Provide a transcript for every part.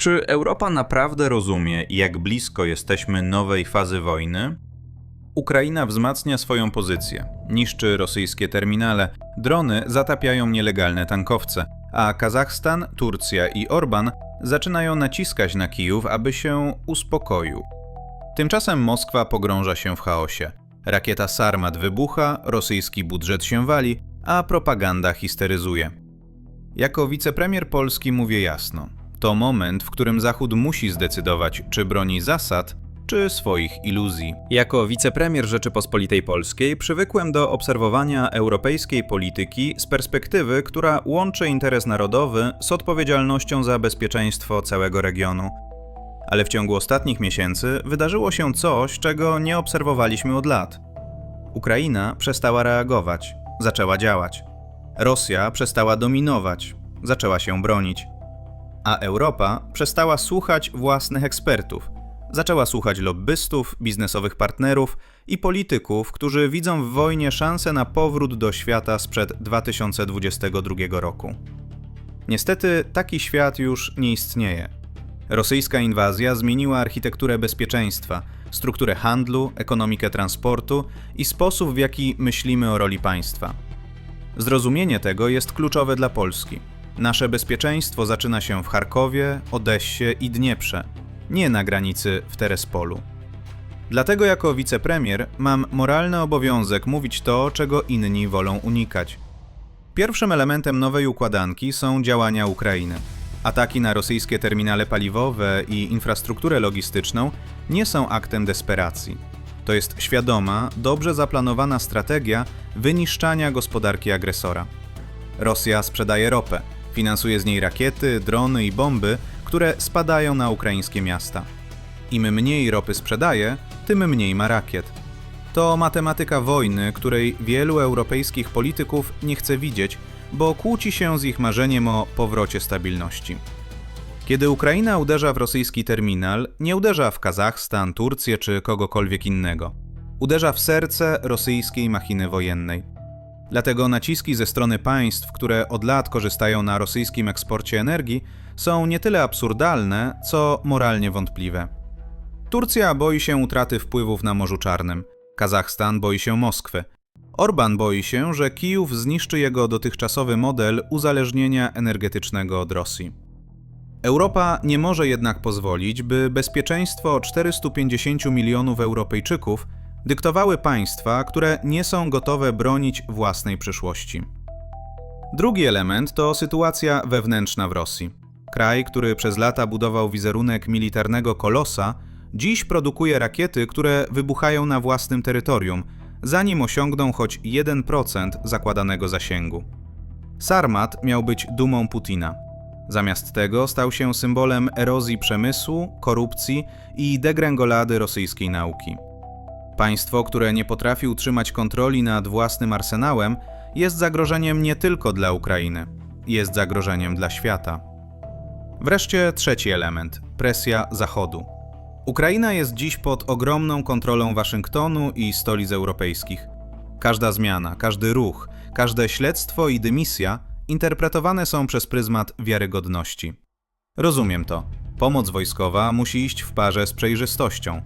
Czy Europa naprawdę rozumie, jak blisko jesteśmy nowej fazy wojny? Ukraina wzmacnia swoją pozycję, niszczy rosyjskie terminale, drony zatapiają nielegalne tankowce, a Kazachstan, Turcja i Orban zaczynają naciskać na Kijów, aby się uspokoił. Tymczasem Moskwa pogrąża się w chaosie. Rakieta Sarmat wybucha, rosyjski budżet się wali, a propaganda histeryzuje. Jako wicepremier Polski mówię jasno: to moment, w którym Zachód musi zdecydować, czy broni zasad, czy swoich iluzji. Jako wicepremier Rzeczypospolitej Polskiej przywykłem do obserwowania europejskiej polityki z perspektywy, która łączy interes narodowy z odpowiedzialnością za bezpieczeństwo całego regionu. Ale w ciągu ostatnich miesięcy wydarzyło się coś, czego nie obserwowaliśmy od lat. Ukraina przestała reagować, zaczęła działać. Rosja przestała dominować, zaczęła się bronić. A Europa przestała słuchać własnych ekspertów. Zaczęła słuchać lobbystów, biznesowych partnerów i polityków, którzy widzą w wojnie szansę na powrót do świata sprzed 2022 roku. Niestety taki świat już nie istnieje. Rosyjska inwazja zmieniła architekturę bezpieczeństwa, strukturę handlu, ekonomikę transportu i sposób, w jaki myślimy o roli państwa. Zrozumienie tego jest kluczowe dla Polski. Nasze bezpieczeństwo zaczyna się w Charkowie, Odessie i Dnieprze, nie na granicy w Terespolu. Dlatego jako wicepremier mam moralny obowiązek mówić to, czego inni wolą unikać. Pierwszym elementem nowej układanki są działania Ukrainy. Ataki na rosyjskie terminale paliwowe i infrastrukturę logistyczną nie są aktem desperacji. To jest świadoma, dobrze zaplanowana strategia wyniszczania gospodarki agresora. Rosja sprzedaje ropę, finansuje z niej rakiety, drony i bomby, które spadają na ukraińskie miasta. Im mniej ropy sprzedaje, tym mniej ma rakiet. To matematyka wojny, której wielu europejskich polityków nie chce widzieć, bo kłóci się z ich marzeniem o powrocie stabilności. Kiedy Ukraina uderza w rosyjski terminal, nie uderza w Kazachstan, Turcję czy kogokolwiek innego. Uderza w serce rosyjskiej machiny wojennej. Dlatego naciski ze strony państw, które od lat korzystają na rosyjskim eksporcie energii, są nie tyle absurdalne, co moralnie wątpliwe. Turcja boi się utraty wpływów na Morzu Czarnym, Kazachstan boi się Moskwy. Orban boi się, że Kijów zniszczy jego dotychczasowy model uzależnienia energetycznego od Rosji. Europa nie może jednak pozwolić, by bezpieczeństwo 450 milionów Europejczyków dyktowały państwa, które nie są gotowe bronić własnej przyszłości. Drugi element to sytuacja wewnętrzna w Rosji. Kraj, który przez lata budował wizerunek militarnego kolosa, dziś produkuje rakiety, które wybuchają na własnym terytorium, zanim osiągną choć 1% zakładanego zasięgu. Sarmat miał być dumą Putina. Zamiast tego stał się symbolem erozji przemysłu, korupcji i degrengolady rosyjskiej nauki. Państwo, które nie potrafi utrzymać kontroli nad własnym arsenałem, jest zagrożeniem nie tylko dla Ukrainy, jest zagrożeniem dla świata. Wreszcie trzeci element presja Zachodu. Ukraina jest dziś pod ogromną kontrolą Waszyngtonu i stolic europejskich. Każda zmiana, każdy ruch, każde śledztwo i dymisja interpretowane są przez pryzmat wiarygodności. Rozumiem to. Pomoc wojskowa musi iść w parze z przejrzystością.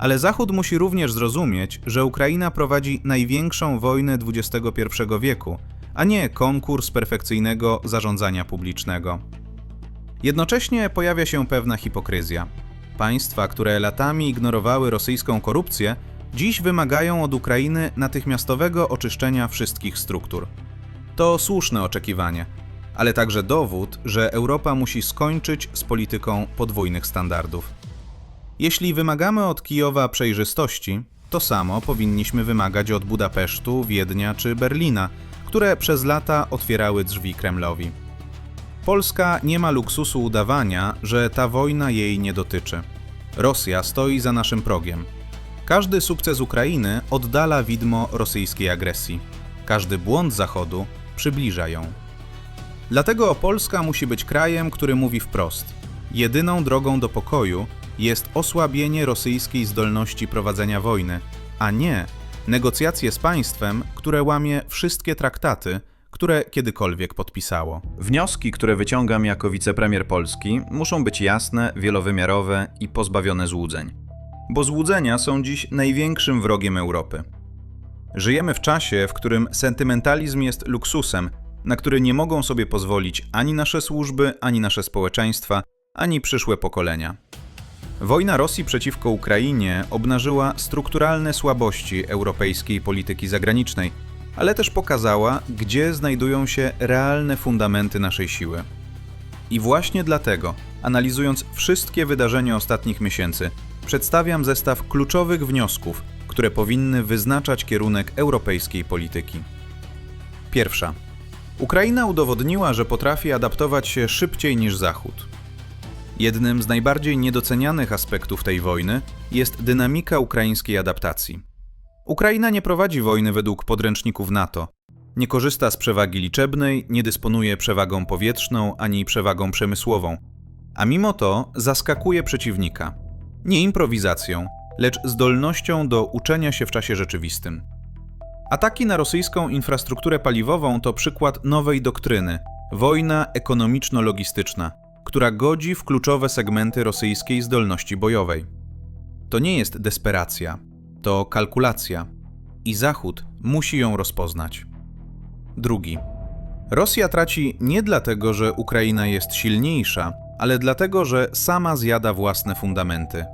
Ale Zachód musi również zrozumieć, że Ukraina prowadzi największą wojnę XXI wieku, a nie konkurs perfekcyjnego zarządzania publicznego. Jednocześnie pojawia się pewna hipokryzja. Państwa, które latami ignorowały rosyjską korupcję, dziś wymagają od Ukrainy natychmiastowego oczyszczenia wszystkich struktur. To słuszne oczekiwanie, ale także dowód, że Europa musi skończyć z polityką podwójnych standardów. Jeśli wymagamy od Kijowa przejrzystości, to samo powinniśmy wymagać od Budapesztu, Wiednia czy Berlina, które przez lata otwierały drzwi Kremlowi. Polska nie ma luksusu udawania, że ta wojna jej nie dotyczy. Rosja stoi za naszym progiem. Każdy sukces Ukrainy oddala widmo rosyjskiej agresji. Każdy błąd Zachodu przybliża ją. Dlatego Polska musi być krajem, który mówi wprost: jedyną drogą do pokoju jest osłabienie rosyjskiej zdolności prowadzenia wojny, a nie negocjacje z państwem, które łamie wszystkie traktaty, które kiedykolwiek podpisało. Wnioski, które wyciągam jako wicepremier Polski, muszą być jasne, wielowymiarowe i pozbawione złudzeń. Bo złudzenia są dziś największym wrogiem Europy. Żyjemy w czasie, w którym sentymentalizm jest luksusem, na który nie mogą sobie pozwolić ani nasze służby, ani nasze społeczeństwa, ani przyszłe pokolenia. Wojna Rosji przeciwko Ukrainie obnażyła strukturalne słabości europejskiej polityki zagranicznej, ale też pokazała, gdzie znajdują się realne fundamenty naszej siły. I właśnie dlatego, analizując wszystkie wydarzenia ostatnich miesięcy, przedstawiam zestaw kluczowych wniosków, które powinny wyznaczać kierunek europejskiej polityki. Pierwsza. Ukraina udowodniła, że potrafi adaptować się szybciej niż Zachód. Jednym z najbardziej niedocenianych aspektów tej wojny jest dynamika ukraińskiej adaptacji. Ukraina nie prowadzi wojny według podręczników NATO. Nie korzysta z przewagi liczebnej, nie dysponuje przewagą powietrzną ani przewagą przemysłową. A mimo to zaskakuje przeciwnika. Nie improwizacją, lecz zdolnością do uczenia się w czasie rzeczywistym. Ataki na rosyjską infrastrukturę paliwową to przykład nowej doktryny wojna ekonomiczno-logistyczna, która godzi w kluczowe segmenty rosyjskiej zdolności bojowej. To nie jest desperacja, to kalkulacja i Zachód musi ją rozpoznać. Drugi. Rosja traci nie dlatego, że Ukraina jest silniejsza, ale dlatego, że sama zjada własne fundamenty.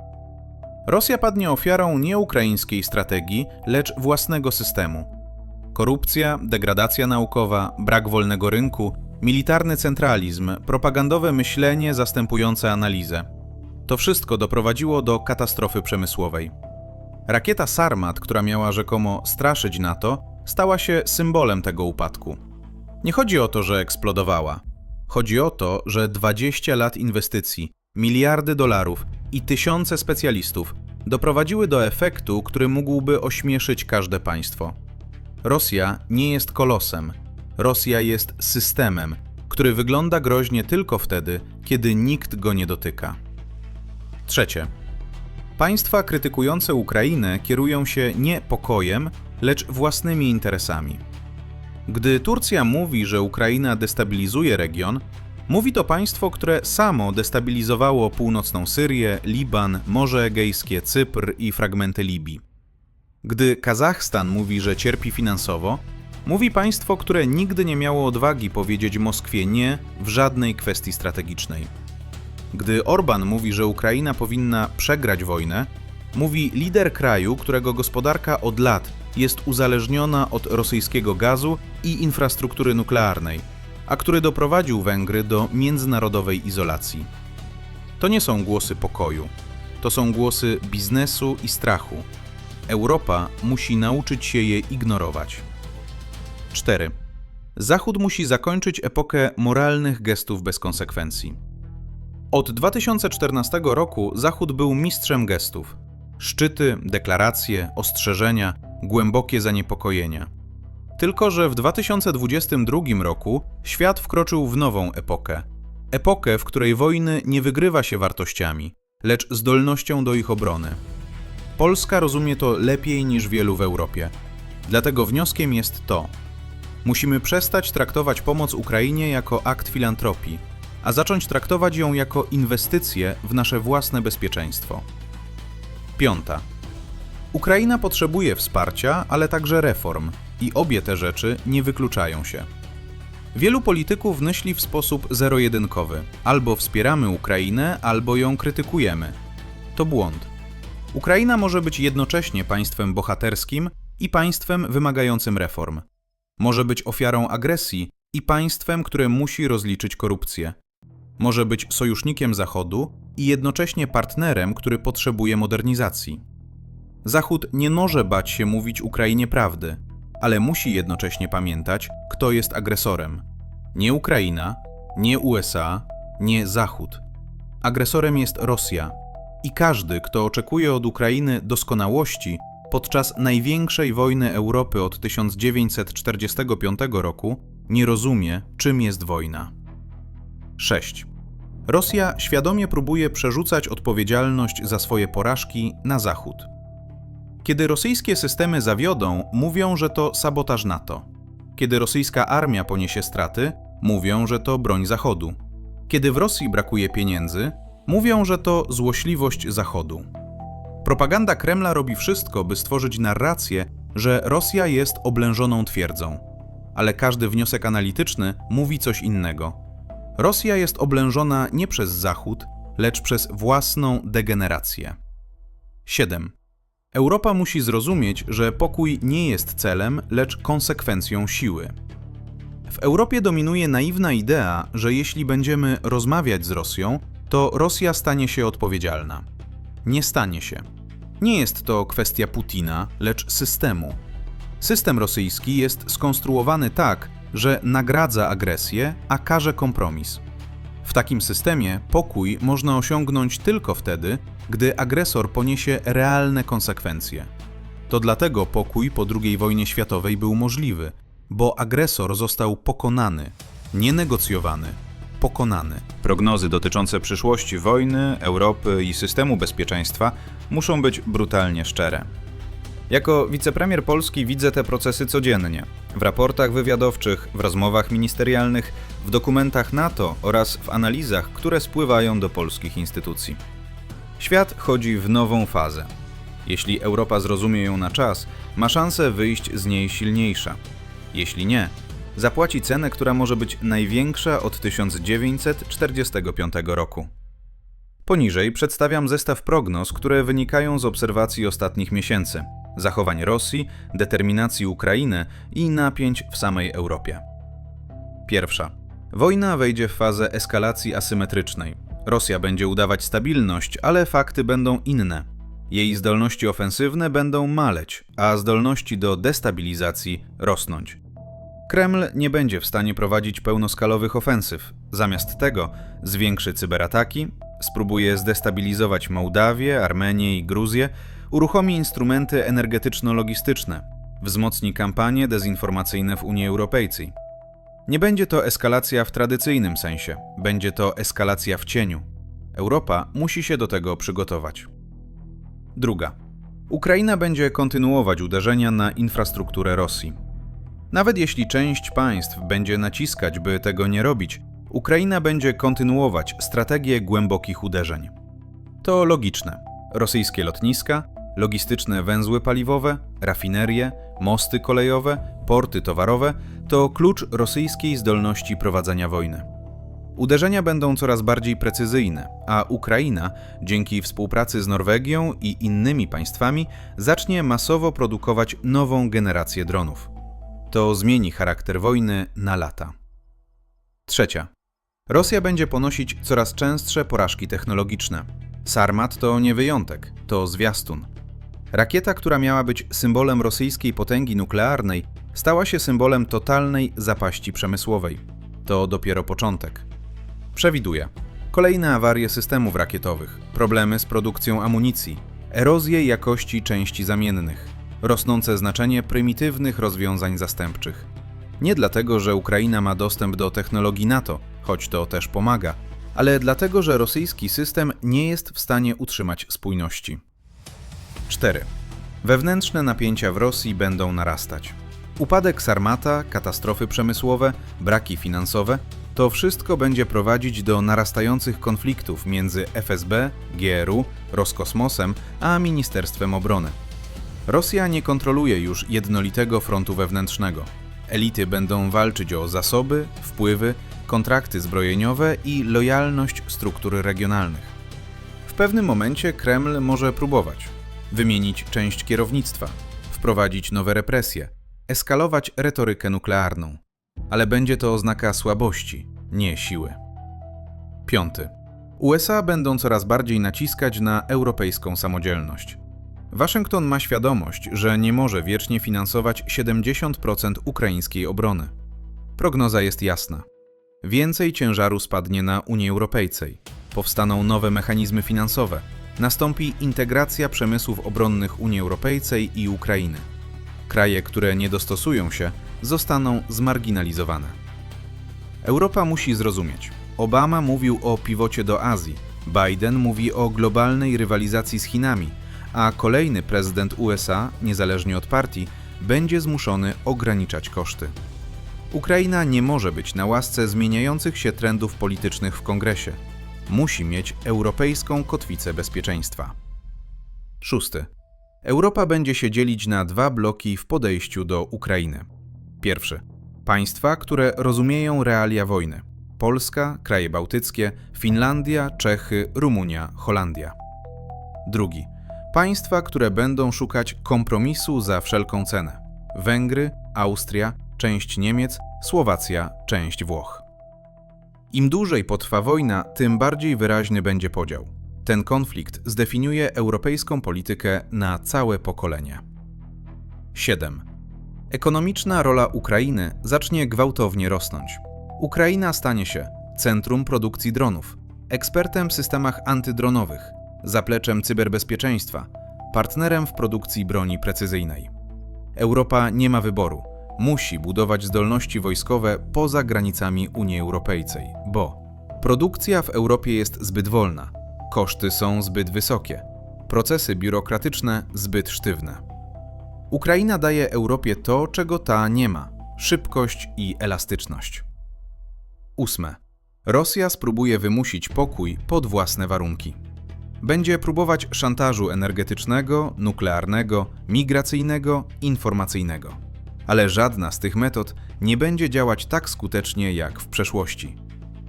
Rosja padnie ofiarą nie ukraińskiej strategii, lecz własnego systemu. Korupcja, degradacja naukowa, brak wolnego rynku, militarny centralizm, propagandowe myślenie zastępujące analizę. To wszystko doprowadziło do katastrofy przemysłowej. Rakieta Sarmat, która miała rzekomo straszyć NATO, stała się symbolem tego upadku. Nie chodzi o to, że eksplodowała. Chodzi o to, że 20 lat inwestycji, miliardy dolarów i tysiące specjalistów doprowadziły do efektu, który mógłby ośmieszyć każde państwo. Rosja nie jest kolosem. Rosja jest systemem, który wygląda groźnie tylko wtedy, kiedy nikt go nie dotyka. Trzecie. Państwa krytykujące Ukrainę kierują się nie pokojem, lecz własnymi interesami. Gdy Turcja mówi, że Ukraina destabilizuje region, mówi to państwo, które samo destabilizowało północną Syrię, Liban, Morze Egejskie, Cypr i fragmenty Libii. Gdy Kazachstan mówi, że cierpi finansowo, mówi państwo, które nigdy nie miało odwagi powiedzieć Moskwie nie w żadnej kwestii strategicznej. Gdy Orban mówi, że Ukraina powinna przegrać wojnę, mówi lider kraju, którego gospodarka od lat jest uzależniona od rosyjskiego gazu i infrastruktury nuklearnej, a który doprowadził Węgry do międzynarodowej izolacji. To nie są głosy pokoju, to są głosy biznesu i strachu. Europa musi nauczyć się je ignorować. 4. Zachód musi zakończyć epokę moralnych gestów bez konsekwencji. Od 2014 roku Zachód był mistrzem gestów. Szczyty, deklaracje, ostrzeżenia, głębokie zaniepokojenia. Tylko, że w 2022 roku świat wkroczył w nową epokę. Epokę, w której wojny nie wygrywa się wartościami, lecz zdolnością do ich obrony. Polska rozumie to lepiej niż wielu w Europie. Dlatego wnioskiem jest to: musimy przestać traktować pomoc Ukrainie jako akt filantropii, a zacząć traktować ją jako inwestycję w nasze własne bezpieczeństwo. Piąta. Ukraina potrzebuje wsparcia, ale także reform, i obie te rzeczy nie wykluczają się. Wielu polityków myśli w sposób zero-jedynkowy: albo wspieramy Ukrainę, albo ją krytykujemy. To błąd. Ukraina może być jednocześnie państwem bohaterskim i państwem wymagającym reform. Może być ofiarą agresji i państwem, które musi rozliczyć korupcję. Może być sojusznikiem Zachodu i jednocześnie partnerem, który potrzebuje modernizacji. Zachód nie może bać się mówić Ukrainie prawdy, ale musi jednocześnie pamiętać, kto jest agresorem. Nie Ukraina, nie USA, nie Zachód. Agresorem jest Rosja. I każdy, kto oczekuje od Ukrainy doskonałości podczas największej wojny Europy od 1945 roku, nie rozumie, czym jest wojna. 6. Rosja świadomie próbuje przerzucać odpowiedzialność za swoje porażki na Zachód. Kiedy rosyjskie systemy zawiodą, mówią, że to sabotaż NATO. Kiedy rosyjska armia poniesie straty, mówią, że to broń Zachodu. Kiedy w Rosji brakuje pieniędzy, mówią, że to złośliwość Zachodu. Propaganda Kremla robi wszystko, by stworzyć narrację, że Rosja jest oblężoną twierdzą. Ale każdy wniosek analityczny mówi coś innego. Rosja jest oblężona nie przez Zachód, lecz przez własną degenerację. 7. Europa musi zrozumieć, że pokój nie jest celem, lecz konsekwencją siły. W Europie dominuje naiwna idea, że jeśli będziemy rozmawiać z Rosją, to Rosja stanie się odpowiedzialna. Nie stanie się. Nie jest to kwestia Putina, lecz systemu. System rosyjski jest skonstruowany tak, że nagradza agresję, a karze kompromis. W takim systemie pokój można osiągnąć tylko wtedy, gdy agresor poniesie realne konsekwencje. To dlatego pokój po II wojnie światowej był możliwy, bo agresor został pokonany, nie negocjowany, pokonany. Prognozy dotyczące przyszłości wojny, Europy i systemu bezpieczeństwa muszą być brutalnie szczere. Jako wicepremier Polski widzę te procesy codziennie. W raportach wywiadowczych, w rozmowach ministerialnych, w dokumentach NATO oraz w analizach, które spływają do polskich instytucji. Świat chodzi w nową fazę. Jeśli Europa zrozumie ją na czas, ma szansę wyjść z niej silniejsza. Jeśli nie, zapłaci cenę, która może być największa od 1945 roku. Poniżej przedstawiam zestaw prognoz, które wynikają z obserwacji ostatnich miesięcy, zachowań Rosji, determinacji Ukrainy i napięć w samej Europie. Pierwsza. Wojna wejdzie w fazę eskalacji asymetrycznej. Rosja będzie udawać stabilność, ale fakty będą inne. Jej zdolności ofensywne będą maleć, a zdolności do destabilizacji rosnąć. Kreml nie będzie w stanie prowadzić pełnoskalowych ofensyw. Zamiast tego zwiększy cyberataki, spróbuje zdestabilizować Mołdawię, Armenię i Gruzję, uruchomi instrumenty energetyczno-logistyczne, wzmocni kampanie dezinformacyjne w Unii Europejskiej. Nie będzie to eskalacja w tradycyjnym sensie, będzie to eskalacja w cieniu. Europa musi się do tego przygotować. Druga. Ukraina będzie kontynuować uderzenia na infrastrukturę Rosji. Nawet jeśli część państw będzie naciskać, by tego nie robić, Ukraina będzie kontynuować strategię głębokich uderzeń. To logiczne. Rosyjskie lotniska, logistyczne węzły paliwowe, rafinerie, mosty kolejowe, porty towarowe to klucz rosyjskiej zdolności prowadzenia wojny. Uderzenia będą coraz bardziej precyzyjne, a Ukraina, dzięki współpracy z Norwegią i innymi państwami, zacznie masowo produkować nową generację dronów. To zmieni charakter wojny na lata. Trzecia. Rosja będzie ponosić coraz częstsze porażki technologiczne. Sarmat to nie wyjątek, to zwiastun. Rakieta, która miała być symbolem rosyjskiej potęgi nuklearnej, stała się symbolem totalnej zapaści przemysłowej. To dopiero początek. Przewiduję kolejne awarie systemów rakietowych, problemy z produkcją amunicji, erozję jakości części zamiennych, rosnące znaczenie prymitywnych rozwiązań zastępczych. Nie dlatego, że Ukraina ma dostęp do technologii NATO, choć to też pomaga, ale dlatego, że rosyjski system nie jest w stanie utrzymać spójności. 4. Wewnętrzne napięcia w Rosji będą narastać. Upadek Sarmata, katastrofy przemysłowe, braki finansowe to wszystko będzie prowadzić do narastających konfliktów między FSB, GRU, Roskosmosem a Ministerstwem Obrony. Rosja nie kontroluje już jednolitego frontu wewnętrznego. Elity będą walczyć o zasoby, wpływy, kontrakty zbrojeniowe i lojalność struktur regionalnych. W pewnym momencie Kreml może próbować wymienić część kierownictwa, wprowadzić nowe represje, eskalować retorykę nuklearną, ale będzie to oznaka słabości, nie siły. Piąty. USA będą coraz bardziej naciskać na europejską samodzielność. Waszyngton ma świadomość, że nie może wiecznie finansować 70% ukraińskiej obrony. Prognoza jest jasna. Więcej ciężaru spadnie na Unii Europejskiej. Powstaną nowe mechanizmy finansowe. Nastąpi integracja przemysłów obronnych Unii Europejskiej i Ukrainy. Kraje, które nie dostosują się, zostaną zmarginalizowane. Europa musi zrozumieć. Obama mówił o piwocie do Azji, Biden mówi o globalnej rywalizacji z Chinami, a kolejny prezydent USA, niezależnie od partii, będzie zmuszony ograniczać koszty. Ukraina nie może być na łasce zmieniających się trendów politycznych w kongresie. Musi mieć europejską kotwicę bezpieczeństwa. Szósty. Europa będzie się dzielić na dwa bloki w podejściu do Ukrainy. Pierwszy. Państwa, które rozumieją realia wojny. Polska, kraje bałtyckie, Finlandia, Czechy, Rumunia, Holandia. Drugi. Państwa, które będą szukać kompromisu za wszelką cenę. Węgry, Austria, część Niemiec, Słowacja, część Włoch. Im dłużej potrwa wojna, tym bardziej wyraźny będzie podział. Ten konflikt zdefiniuje europejską politykę na całe pokolenie. 7. Ekonomiczna rola Ukrainy zacznie gwałtownie rosnąć. Ukraina stanie się centrum produkcji dronów, ekspertem w systemach antydronowych, zapleczem cyberbezpieczeństwa, partnerem w produkcji broni precyzyjnej. Europa nie ma wyboru. Musi budować zdolności wojskowe poza granicami Unii Europejskiej, bo produkcja w Europie jest zbyt wolna, koszty są zbyt wysokie, procesy biurokratyczne zbyt sztywne. Ukraina daje Europie to, czego ta nie ma szybkość i elastyczność. 8. Rosja spróbuje wymusić pokój pod własne warunki. Będzie próbować szantażu energetycznego, nuklearnego, migracyjnego, informacyjnego. Ale żadna z tych metod nie będzie działać tak skutecznie jak w przeszłości.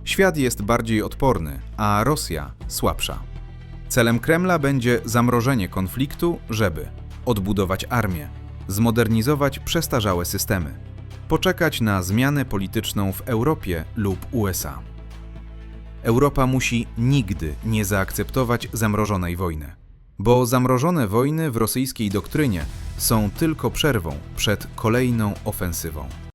Świat jest bardziej odporny, a Rosja słabsza. Celem Kremla będzie zamrożenie konfliktu, żeby odbudować armię, zmodernizować przestarzałe systemy, poczekać na zmianę polityczną w Europie lub USA. Europa musi nigdy nie zaakceptować zamrożonej wojny, bo zamrożone wojny w rosyjskiej doktrynie są tylko przerwą przed kolejną ofensywą.